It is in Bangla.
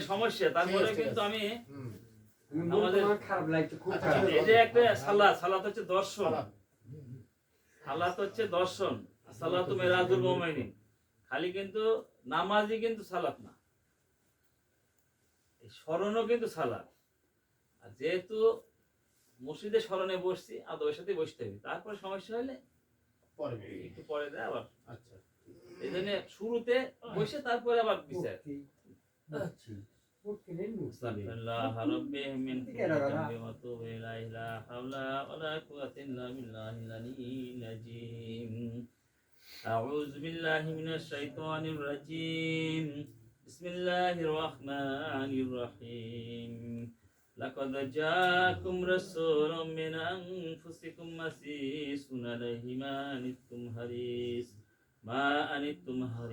সমস্যা তারপরে কিন্তু আমি হুম। আমি আমাদের- আমার খারাপ লাগছে খুব আচ্ছা, খারাপ এই যে একটা সালাত হচ্ছে দর্শন। খারাপ। সালাত হচ্ছে দর্শন সালাত মেরাজুল মুমিনিন। খালি কিন্তু নামাজই কিন্তু সালাত না। স্মরণও কিন্তু সালাত। যেহেতু মসজিদে স্মরণে বসছি আদবের সাথে বসতে হবে তারপরে সমস্যা হলে পরে বলবো। একটু পরে দেয় আবার আচ্ছা এই জন্য শুরুতে বসে তারপরে আবার বিচার استغفر الله ربي من كل ذنب واتوب اليه لا حول ولا قوه الا بالله العلي العظيم اعوذ بالله من الشيطان الرجيم بسم الله الرحمن الرحيم لقد جاءكم رسول من انفسكم عزيز عليه ما عنتم حريص ما عنتم حريص